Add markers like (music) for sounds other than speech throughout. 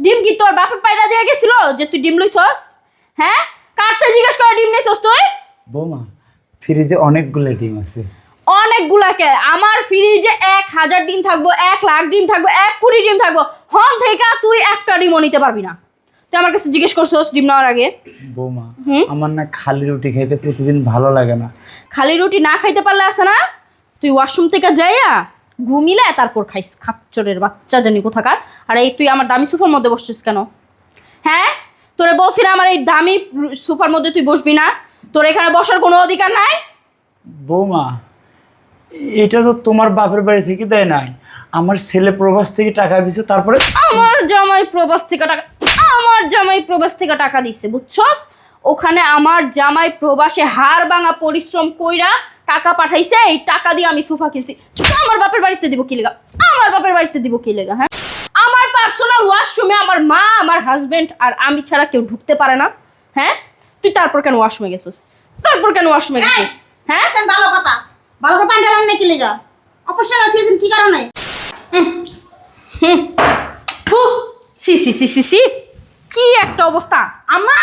ডিম কি তোর বাপে পায়রা দিয়ে গেছিল যে তুই ডিম লইছস? হ্যাঁ? কারতে জিজ্ঞেস করে ডিম নিছস তুই? বৌমা ফ্রিজে অনেকগুলো ডিম আছে। অনেকগুলাকে। আমার ফ্রিজে এক হাজার ডিম থাকব এক লাখ ডিম থাকব এক কোটি ডিম থাকব। হন থেকে তুই একটা ডিমও নিতে পারবি না। তুই আমার কাছে জিজ্ঞেস করছস ডিম নেওয়ার আগে? বৌমা? আমার না খালি রুটি খাইতে প্রতিদিন ভালো লাগে না। খালি রুটি না খাইতে পারলে আছে না? তুই ওয়াশরুম থেকে যাইয়া ঘুমিলে তারপর খাইস খাচ্চরের বাচ্চা জানি কোথাকার। আর এই তুই আমার দামি সুফার মধ্যে বসছিস কেন? হ্যাঁ? তোরে বলছি না আমার এই দামি সোফার মধ্যে তুই বসবি না। তোর এখানে বসার কোনো অধিকার নাই? বৌমা এটা তো তোমার বাপের বাড়ি থেকে দেয় নাই। আমার ছেলে প্রবাস থেকে টাকা দিছে তারপরে আমার জামাই প্রবাস থেকে টাকা আমার জামাই প্রবাস থেকে টাকা দিচ্ছে বুঝছস? ওখানে আমার জামাই প্রবাসে হাড় ভাঙা পরিশ্রম কইরা টাকা পাঠাইছে এই টাকা দিয়ে আমি সোফা কিনছি। আমার বাপের বাড়িতে দিব কি লেগা? আমার বাপের বাড়িতে দিব কি লেগা হ্যাঁ? আমার পার্সোনাল ওয়াশরুমে আমার মা আমার হাজবেন্ড আর আমি ছাড়া কেউ ঢুকতে পারে না হ্যাঁ? তুই তারপর কেন ওয়াশরুমে গেছিস? তারপর কেন ওয়াশরুমে গেছিস হ্যাঁ? ভালো কথা। ভালো করে পান্ডাল আনেন নাকি লিগা? অপসর হয়েছেন কি কারণে? ফু, সি সি সি সি সি কি একটা অবস্থা। আমা।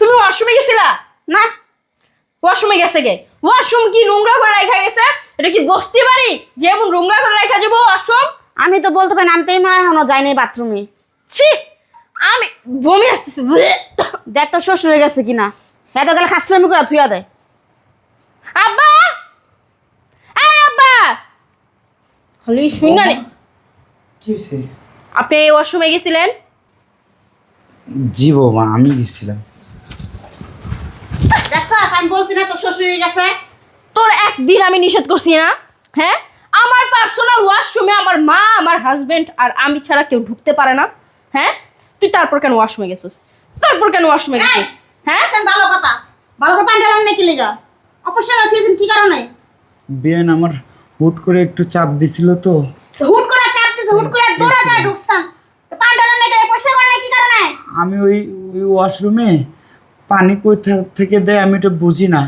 তুমি ওয়াশরুমে গেছিলা? না। ওয়াশরুমে গেছে গে ওয়াশরুম কি নোংরা করে রাখা গেছে? এটা কি বস্তি বাড়ি? যেমন নোংরা করে রাখা যাব ওয়াশরুম? আমি তো বলতে পারি নামতেই মা এখনও যাইনি বাথরুমে। ছি! আমি বমি আসতেছে। দেখ তো শ্বশুর হয়ে গেছে কিনা। এত গেলে খাসরামি করে থুয়া দেয় আব্বা! এই আব্বা! খালি শুন না নে। আপনি ওয়াশরুমে গেছিলেন? জি বৌমা আমি গেছিলাম। দেখছ আমি বলছি না তোর শ্বশুর হয়ে গেছে। তোর একদিন আমি নিষেধ করছি না হ্যাঁ? আমার পার্সোনাল ওয়াশরুমে আমার মা আমার হাজবেন্ড আর আমি ছাড়া কেউ ঢুকতে পারে না হ্যাঁ? তুই তারপর কেন ওয়াশরুমে গেছিস? তারপর কেন ওয়াশরুমে গেছিস হ্যাঁ? ভালো কথা। ভালো করে নাকি লিগা? অপসর হয়েছেন কি কারণে? বিয়ান আমার হুট করে একটু চাপ দিছিল তো। হুট করে চাপ দিছে হুট করে দৌড়া যায় ঢুকতাম পান্ডাল আনেন নাকি অপসর করে কি কারণে? আমি ওই ওই ওয়াশরুমে পানি কই থেকে দেয় আমি এটা বুঝি না।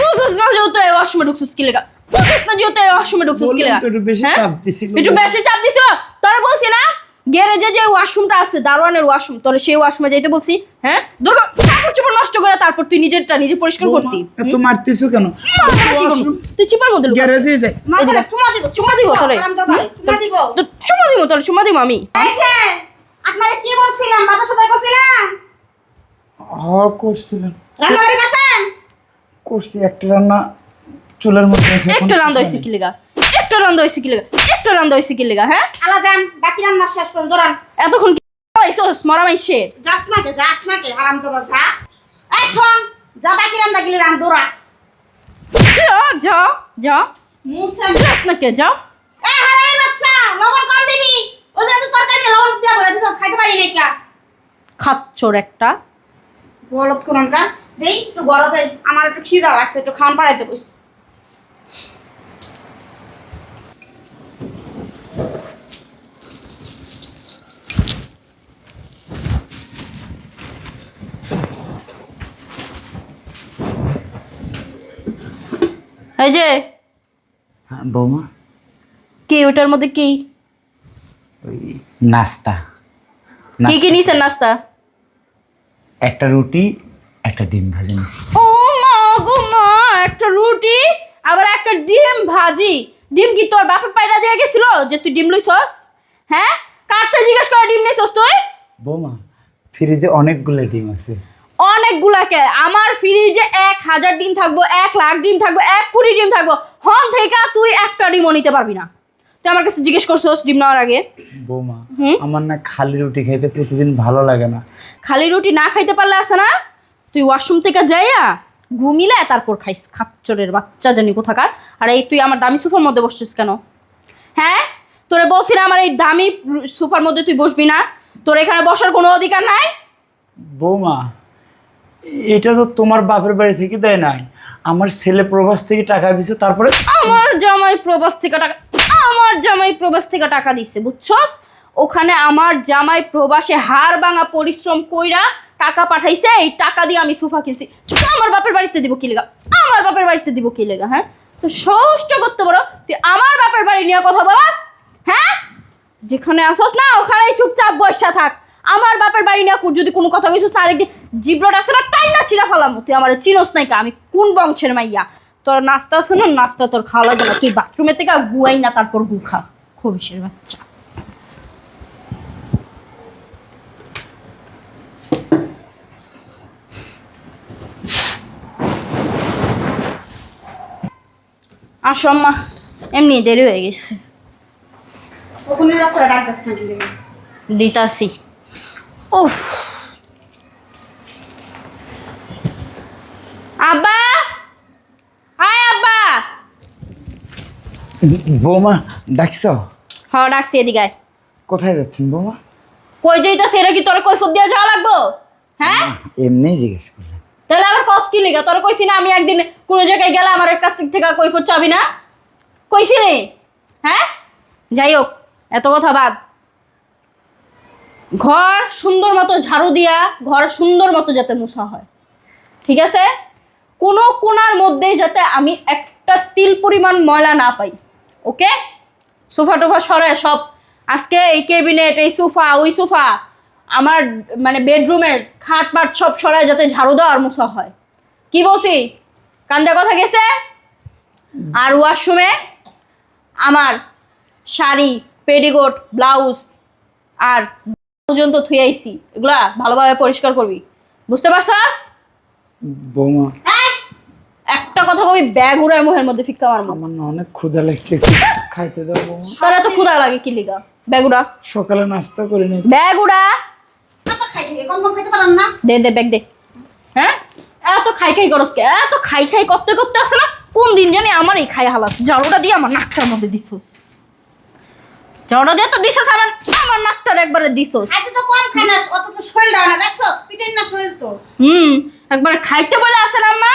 বুঝছিস না যেহেতু এই ওয়াশরুমে ঢুকছিস কি লেগা? বুঝছিস না যেহেতু এই ওয়াশরুমে ঢুকছিস কি লেগা? একটু বেশি হ্যাঁ? চাপ দিছিল। একটু বেশি চাপ দিছিল? তোরা বলছি না গ্যারেজে যে ওয়াশরুমটা আছে দারোয়ানের ওয়াশরুম তোর সেই ওয়াশরুমে যাইতে বলছি হ্যাঁ? দুর্গা কাপড় চোপড় নষ্ট করে তারপর তুই নিজেরটা নিজে পরিষ্কার করতি। এত মারতেছো কেন? কি তুই চিপার মধ্যে গ্যারেজে যাই। মাথায় চুমা দিব চুমা দিব তোরে। চুমা দিব। তো চুমা দিব তোরে চুমা দিব আমি। এই যে আপনারা কি বলছিলাম? বাজার সদাই করছিলাম? হ করছিলাম। রান্না বাড়ি করছেন? করছি একটা রান্না চুলের মধ্যে আছে, একটা রান্দা হয়েছে শেষ কি লেগা? একটা রান্দা হয়েছে কি লেগা? একটা রান্দা হয়েছে কি লেগা হ্যাঁ? আলা যান বাকি রান্না শেষ করুন দৌড়ান এতক্ষণ কি আইসোস মরা মাইছে। যাস না কে যাস না কে হারাম তো যা। এই শোন যা বাকি রান্না গেলে রান দৌড়া যা যা যা। চাই যাস না কে যা। এ হারামি বাচ্চা লবণ কম দিবি। ওদের তো তরকারি লবণ দিয়া বলে দিছস খাইতে পারি না কা। খাচ্চর একটা। বলত কোন কা দেই একটু বড় যাই আমার একটু খিদা লাগছে একটু খাওয়ান পাড়াইতে কইস। এই যে হ্যাঁ, বৌমা। কি ওটার মধ্যে কি? নাস্তা। কি কি নিছেন নাস্তা? একটা রুটি একটা ডিম ভাজি নিছি। ও মা গো মা একটা রুটি আবার একটা ডিম ভাজি। ডিম কি তোর বাপের পায়রা দিয়ে গেছিল যে তুই ডিম লইছস? হ্যাঁ? কারতে জিজ্ঞেস করে ডিম নিছস তুই? বৌমা ফ্রিজে অনেকগুলো ডিম আছে। অনেকগুলাকে। আমার ফ্রিজে এক হাজার ডিম থাকব এক লাখ ডিম থাকব এক কোটি ডিম থাকব। হন থেকে তুই একটা ডিমও নিতে পারবি না। তুই আমার কাছে জিজ্ঞেস করছস ডিম নেওয়ার আগে? বৌমা? আমার না খালি রুটি খাইতে প্রতিদিন ভালো লাগে না। খালি রুটি না খাইতে পারলে আছে না? তুই ওয়াশরুম থেকে যাইয়া ঘুমিলে তারপর খাইস। খাচ্চরের বাচ্চা জানি কোথাকার। আর এই তুই আমার দামি সুফার মধ্যে বসছিস কেন? হ্যাঁ? তোরে বলছি না আমার এই দামি সুফার মধ্যে তুই বসবি না। তোর এখানে বসার কোনো অধিকার নাই? বৌমা এটা তো তোমার বাপের বাড়ি থেকে দেয় নাই। আমার ছেলে প্রবাস থেকে টাকা দিছে, তারপরে আমার জামাই প্রবাস থেকে টাকা আমার জামাই প্রবাস থেকে টাকা দিচ্ছে বুঝছস? ওখানে আমার জামাই প্রবাসে হাড় ভাঙা পরিশ্রম কইরা টাকা পাঠাইছে, এই টাকা দিয়ে আমি সোফা কিনছি। আমার বাপের বাড়িতে দিব কি লেগা? আমার বাপের বাড়িতে দিব কি লেগা হ্যাঁ? তো ষষ্ঠ করতে পারো, তুই আমার বাপের বাড়ি নিয়ে কথা বলাস হ্যাঁ? যেখানে আসোস না, ওখানেই চুপচাপ বসা থাক। আমার বাপের বাড়ি না যদি কোনো কথা কিছু একদিন জিব্রট না টাইম না ছিঁড়া ফেলাম? তুই আমার চিনস নাই কা আমি কোন বংশের মাইয়া? তোর নাস্তা আছে না নাস্তা তোর খাওয়া লাগবে না। তুই বাথরুমের থেকে গুয়াই না তারপর গু খা। খবিসের বাচ্চা। আসো আম্মা এমনি দেরি হয়ে গেছে। দিতাছি। উফ আব্বা হাই আব্বা বৌমা ডাকছ? হ ডাকছি এদিকে। কোথায় যাচ্ছেন বৌমা? কই যাইতাছে? এটা কি তোর কৈফত দিয়া যাওয়া লাগবো? হ্যাঁ? এমনি জিজ্ঞেস করলাম। তাহলে আবার কষ্ট কি লেগে? তোর কইছি না আমি একদিন কোনো জায়গায় গেলে আমার এক কাছ থেকে কৈফত চাবি না। কইছি রে হ্যাঁ? যাই হোক এত কথা বাদ। ঘর সুন্দর মতো ঝাড়ু দিয়া ঘর সুন্দর মতো যাতে মুছা হয়। ঠিক আছে? কোনো কোনার মধ্যেই যাতে আমি একটা তিল পরিমাণ ময়লা না পাই। ওকে? সোফা টোফা সরায় সব। আজকে এই কেবিনেট এই সোফা, ওই সোফা, আমার মানে বেডরুমের খাট পাট সব সরায় যাতে ঝাড়ু দেওয়া আর মুছা হয়। কি বলছি? কান্দা কথা গেছে? আর ওয়াশরুমে আমার শাড়ি পেডিকোট ব্লাউজ আর পর্যন্ত থুয়ে আইছি। এগুলা ভালোভাবে পরিষ্কার করবি। বুঝতে পারছাস? বৌমা। একটা কথা কবি ব্যাগ উড়ায় মুখের মধ্যে ফিক্কা মারবো আমার না অনেক ক্ষুধা লাগছে খাইতে দাও বৌমা। তোর এত ক্ষুধা লাগে কি লিগা? ব্যাগ উড়া। সকালে নাস্তা করে নি ব্যাগ উড়া। কত খাই থেকে কম কম খেতে পারেন না। দে দে ব্যাগ দে। হ্যাঁ? এত খাই খাই করস কে? এত খাই খাই করতে করতে আসে না কোন দিন জানি আমার এই খাই হালাস জারোটা দিয়ে আমার নাকটার মধ্যে দিছস। জারোটা দিয়ে তো দিছস আমার আমার নাকটার একবারে দিছস। খাইতে তো কম খাই না অত তো শরীর না দেখছ পিটেন না শরীর তো। হুম একবার খাইতে বলে আসে না মা।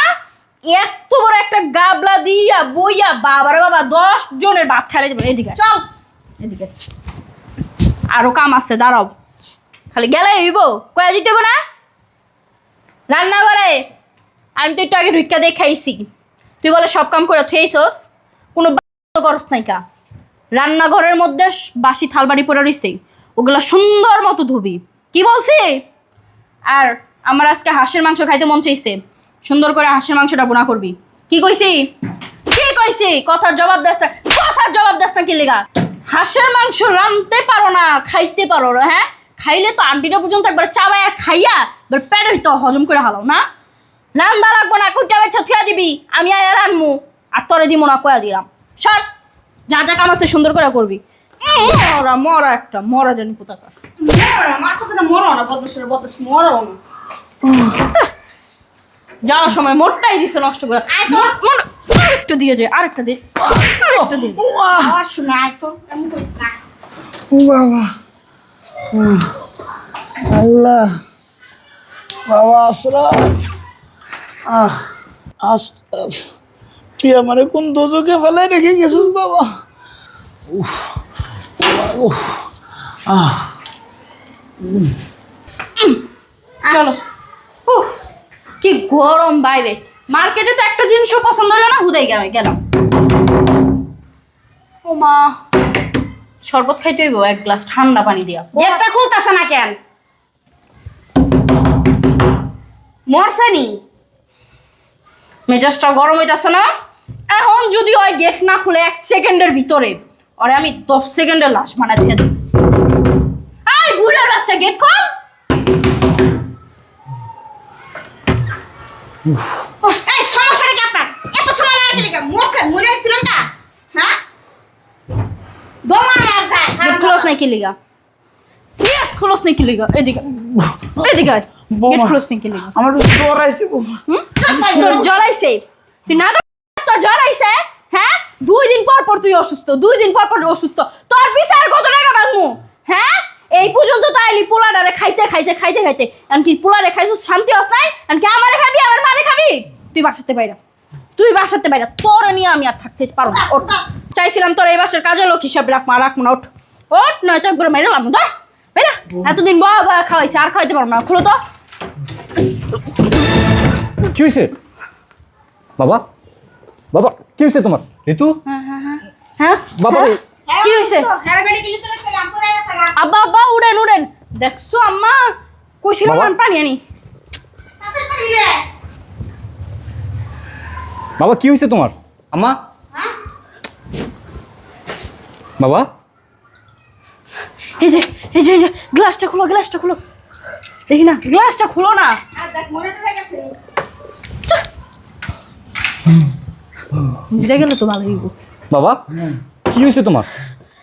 এত বড় একটা গাবলা দিয়া বইয়া বাবারে বাবা দশ জনের ভাত খাইলে দেবে এদিকে চল। এদিকে আরও কাম আছে দাঁড়াও। খালি গেলে হইব। কয়া দিতে না? রান্না করে আমি তো একটু আগে ঢুকা দিয়ে খাইছি তুই বলে সব কাম করে থুয়েছস কোনো করস নাই কা? রান্নাঘরের মধ্যে বাসি থালবাড়ি পড়ে রইছে। ওগুলা সুন্দর মতো ধুবি। কি বলছি? আর আমার আজকে হাঁসের মাংস খাইতে মন চাইছে। সুন্দর করে হাঁসের মাংসটা বোনা করবি। কি কইছি? কি কইছি? কথার জবাব দাস না। কথার জবাব দাস না কি লেগা? হাঁসের মাংস রানতে পারো না খাইতে পারো না হ্যাঁ? খাইলে তো আন্টিটা পর্যন্ত একবার চাবায়া খাইয়া এবার পেটের তো হজম করে হালাও না? রান্দা লাগবো না কুইটা বেছা থুয়া দিবি আমি আর রানমু আর তরে দিমু না কয়া দিলাম। সর যা যা কাম আছে সুন্দর করে করবি। মরা মরা একটা মরা জানি কোথাকার। মরো না বদমাসের বদমাস মরো না। যাওয়ার সময় মোটটাই দিছে নষ্ট করে। আরেকটা দিয়ে যায় আরেকটা দিয়ে আরেকটা দিয়ে দে। না। বাবা আল্লাহ। বাবা আশরাফ আহ আশরাফ তুই আমারে কোন দোজকে ফেলাই রেখে গেছিস বাবা? উফ উফ আহ চলো। কি গরম বাইরে। মার্কেটে তো একটা জিনিসও পছন্দ হলো না হুদাই গেল গেলাম। ও মা শরবত খাইতে হইব এক গ্লাস ঠান্ডা পানি দিয়া। গেটটা খুলতেছে না কেন? মরছে নি? মেজাজটা গরম হইতাছে না? এখন যদি ওই গেট না খুলে এক সেকেন্ডের ভিতরে ওরে আমি দশ সেকেন্ডের লাশ বানাই দিয়ে দেব আই বুড়ার বাচ্চা গেট খোল! এই সমস্যাটা কি আপনার? এত সময় লাগে কেন মরছে মরে আসছিলেন না? হ্যাঁ? দমা আর যায় ক্লোজ নাই কি লিগা? গেট ক্লোজ নাই কি লিগা? এদিকে এদিকে গেট ক্লোজ নাই কি লিগা? আমার জ্বর আইছে তোর জ্বর আইছে তুই না তোর জ্বর আইছে হ্যাঁ? দুই দিন পর পর তুই অসুস্থ দুই দিন পর পর অসুস্থ। তোর বিচার কত টাকা বাংমু হ্যাঁ? এই পর্যন্ত তো আইলি পোলাডারে খাইতে খাইতে খাইতে খাইতে। এমনকি পোলারে খাইছো শান্তি হস নাই? এমনকি আমারে খাবি আমার মারে খাবি? তুই বাসাতে বাইরা। তুই বাসাতে বাইরা। তোর নিয়ে আমি আর থাকতে পারো না। ওঠ। চাইছিলাম তোর এই বাসার কাজের লোক হিসাবে রাখ মা রাখ না। ওঠ। ওঠ নয়তো একবার মেরে লাম ধর বেরা এতদিন বাবা খাওয়াইছে আর খাওয়াইতে পারব না। খুলো তো। কি হয়েছে বাবা বাবা কি হয়েছে তোমার? ঋতু? হ্যাঁ বাবা হ্যাঁ? রে। হ্যাঁ কি হয়েছে? হ্যাঁ আব্বা আব্বা উড়েন উড়েন দেখছ আম্মা কইছিলাম বাবা? পানি আনি বাবা কি হয়েছে তোমার আম্মা হ্যাঁ বাবা এই যে এই যে এই যে গ্লাসটা খুলো গ্লাসটা খুলো দেখি না গ্লাসটা খুলো না মনে গেলে তো ভালো বাবা কি হয়েছে তোমার?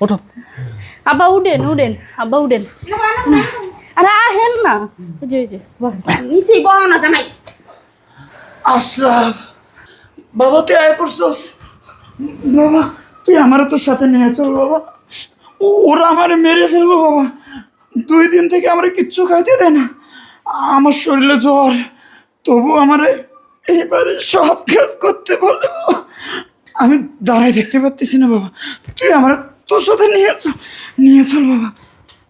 ওঠো। আব্বা উডেন উডেন আব্বা উডেন আরে আহেন না। যে যে। নিচেই বহ না জামাই। আশরাফ বাবা তুই আয় পড়ছস। বাবা তুই আমার তোর সাথে নিয়ে চল বাবা। ও- ওরা আমারে মেরে ফেলব বাবা। দুই দিন থেকে আমার কিচ্ছু খাইতে দেয় না। আমার শরীরে জ্বর তবু আমার এবারে সব কাজ করতে বলে বাবা। আমি দাঁড়াই দেখতে পারতেছি না বাবা। তুই আমার তোর সাথে নিয়ে চল নিয়ে চল বাবা।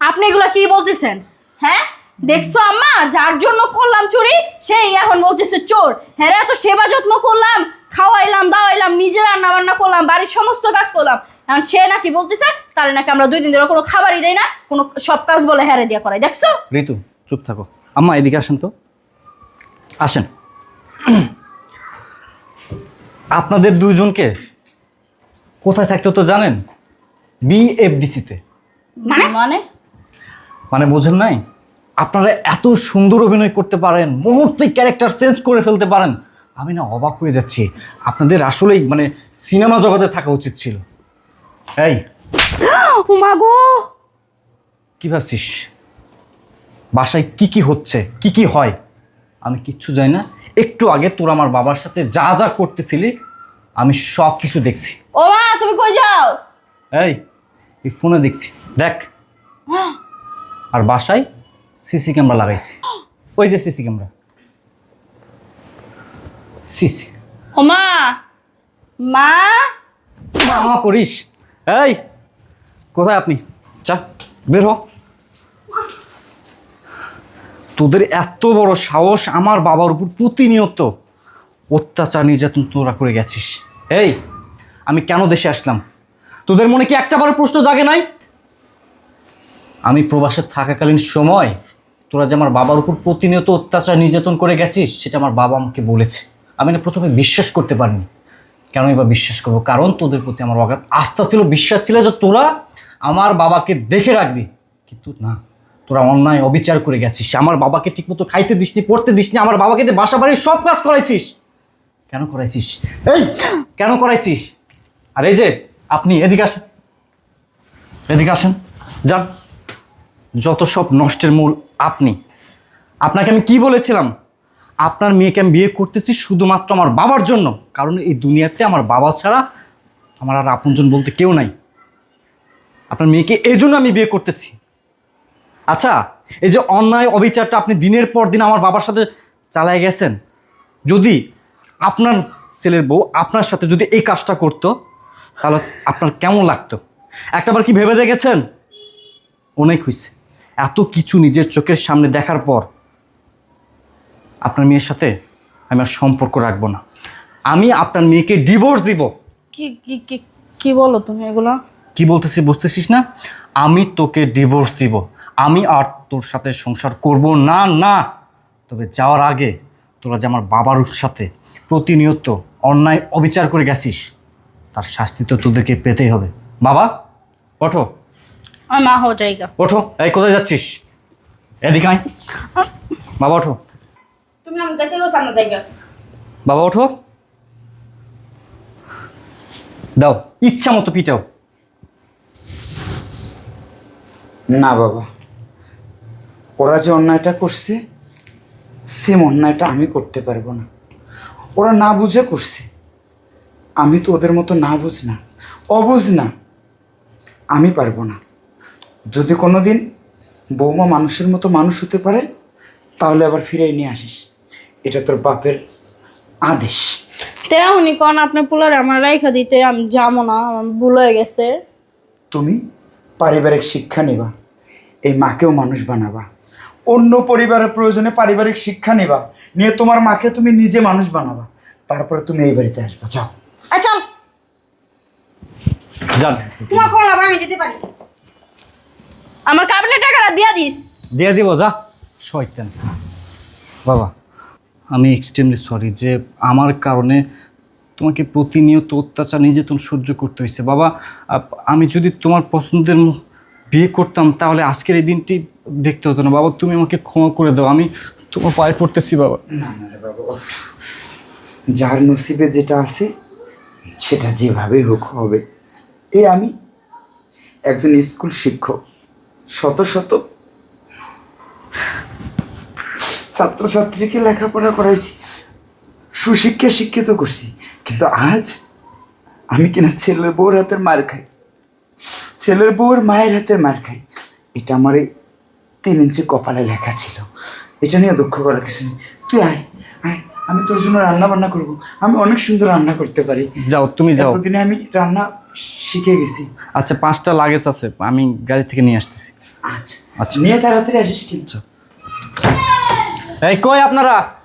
আপনি এগুলা কি বলতেছেন? হ্যাঁ? দেখছ আম্মা? যার জন্য করলাম চুরি সেই এখন বলতেছে চোর। হ্যাঁ রে, তো সেবা যত্ন করলাম খাওয়াইলাম দাওয়াইলাম নিজে রান্না বান্না করলাম বাড়ির সমস্ত কাজ করলাম। এখন সে নাকি বলতেছে তাহলে নাকি আমরা দুই দিন ধরে কোনো খাবারই দেই না কোনো সব কাজ বলে হ্যারে দিয়া করাই দেখছ? ঋতু চুপ থাকো। আম্মা এদিকে আসেন তো। আসেন। আপনাদের দুইজনকে কোথায় থাকতে তো জানেন? বিএফডিসিতে মানে? মানে? মানে বোঝেন নাই? আপনারা এত সুন্দর অভিনয় করতে পারেন মুহূর্তে ক্যারেক্টার চেঞ্জ করে ফেলতে পারেন। আমি না অবাক হয়ে যাচ্ছি। আপনাদের আসলেই মানে সিনেমা জগতে থাকা উচিত ছিল। এই। ও মা গো! কি ভাবছিস? বাসায় কি কি হচ্ছে? কি কি হয়? আমি কিচ্ছু জানি না। একটু আগে তোর আমার বাবার সাথে যা যা করতেছিলি আমি সব কিছু দেখছি। ও মা তুমি কই যাও? এই এই ফোনে দেখছি। দেখ (gasps) আর বাসায় সিসি ক্যামেরা লাগাইছি। (gasps) ওই যে সিসি ক্যামেরা। সিসি। ও মা মা? মা করিস। এই কোথায় আপনি? চা বের হ। তোদের এত বড় সাহস, আমার বাবার উপর প্রতিনিয়ত অত্যাচার, নির্যাতন তোরা করে গেছিস। এই, আমি কেন দেশে আসলাম? তোদের মনে কি একটা বড় প্রশ্ন জাগে নাই? আমি প্রবাসে থাকাকালীন সময় তোরা যে আমার বাবার উপর প্রতিনিয়ত অত্যাচার, নির্যাতন করে গেছিস, সেটা আমার বাবা আমাকে বলেছে। আমি না প্রথমে বিশ্বাস করতে পারিনি। কেন এবার বিশ্বাস করব? কারণ তোদের প্রতি আমার অগাধ আস্থা ছিল, বিশ্বাস ছিল যে তোরা আমার বাবাকে দেখে রাখবি। কিন্তু না। তোরা অন্যায় অবিচার করে গেছিস। আমার বাবাকে ঠিকমতো খাইতে দিসনি, পড়তে দিসনি, আমার বাবাকে দিয়ে বাসা বাড়ির সব কাজ করাইছিস। কেন করাইছিস? এই, কেন করাইছিস? আর এই যে, আপনি এদিকে আসেন। এদিকে আসেন। যান। যত সব নষ্টের মূল আপনি। আপনাকে আমি কি বলেছিলাম? আপনার মেয়েকে আমি বিয়ে করতেছি শুধুমাত্র আমার বাবার জন্য। কারণ এই দুনিয়াতে আমার বাবা ছাড়া আমার আর আপনজন বলতে কেউ নাই। আপনার মেয়েকে এই জন্য আমি বিয়ে করতেছি। আচ্ছা এই যে অন্যায় অবিচারটা আপনি দিনের পর দিন আমার বাবার সাথে চালায় গেছেন যদি আপনার ছেলের বউ আপনার সাথে যদি এই কাজটা করতো তাহলে আপনার কেমন লাগতো? একটাবার কি ভেবে দেখেছেন? অনেক হয়েছে এত কিছু নিজের চোখের সামনে দেখার পর আপনার মেয়ের সাথে আমি আর সম্পর্ক রাখব না। আমি আপনার মেয়েকে ডিভোর্স দিব। কি কি কি কি বলো তুমি এগুলো? কি বলতেছি বুঝতেছিস না? আমি তোকে ডিভোর্স দিব। আমি আর তোর সাথে সংসার করব না না। তবে যাওয়ার আগে তোরা যে আমার বাবার সাথে প্রতিনিয়ত অন্যায় অবিচার করে গেছিস তার শাস্তি তো তোদেরকে পেতেই হবে। বাবা ওঠো। মা হও জায়গা। ওঠো এই কোথায় যাচ্ছিস? এদিকে আয়। বাবা ওঠো। তুমি নাম যেতে গো সামনে জায়গা। বাবা ওঠো। দাও ইচ্ছা মতো পিটাও। না বাবা। ওরা যে অন্যায়টা করছে সেম অন্যায়টা আমি করতে পারব না। ওরা না বুঝে করছে। আমি তো ওদের মতো না বুঝ না অবুঝ না আমি পারব না। যদি কোনো দিন বৌমা মানুষের মতো মানুষ হতে পারে তাহলে আবার ফিরে নিয়ে আসিস। এটা তোর বাপের আদেশ। তেমনি কোন আপনি পোলারে আমার রাইখা দিতে আমি যাব না আমার ভুল হয়ে গেছে। তুমি পারিবারিক শিক্ষা নেবা এই মাকেও মানুষ বানাবা। অন্য পরিবারের প্রয়োজনে পারিবারিক শিক্ষা নেবা। নিয়ে তোমার মাকে তুমি নিজে মানুষ বানাবা। তারপরে তুমি এই বাড়িতে আসবা। যাও। আয় চল। যান তোমার আমি যেতে পারি। আমার কাবিনের টাকাটা দিয়া দিস। দিয়ে দিব যা। শয়তান। বাবা আমি এক্সট্রিমলি সরি যে আমার কারণে তোমাকে প্রতিনিয়ত অত্যাচার নির্যাতন সহ্য করতে হয়েছে বাবা আপ- আমি যদি তোমার পছন্দের ম- বিয়ে করতাম তাহলে আজকের এই দিনটি দেখতে হতো না। বাবা, তুমি আমাকে ক্ষমা করে দাও। আমি তোমার পায়ে পড়তেছি, বাবা। না না রে বাবা, যার নসিবে যেটা আছে, সেটা যেভাবে হোক হবে। এই আমি একজন স্কুল শিক্ষক, শত শত ছাত্রছাত্রীকে লেখাপড়া করাইছি, সুশিক্ষা শিক্ষিত করছি, কিন্তু আজ আমি কিনা ছেলের বউর হাতের মার খাই, ছেলের বউর মায়ের হাতের মার খাই। এটা আমার এই তিন ইঞ্চি কপালে লেখা ছিল। এটা নিয়ে দুঃখ করার কিছু নেই। তুই আয় আয় আমি তোর জন্য রান্না বান্না করব। আমি অনেক সুন্দর রান্না করতে পারি। যাও তুমি যাও। এতদিনে আমি রান্না শিখে গেছি। আচ্ছা পাঁচটা লাগেজ আছে আমি গাড়ি থেকে নিয়ে আসতেছি। আচ্ছা। আচ্ছা। নিয়ে তাড়াতাড়ি আসিস কিন্তু এই কই আপনারা?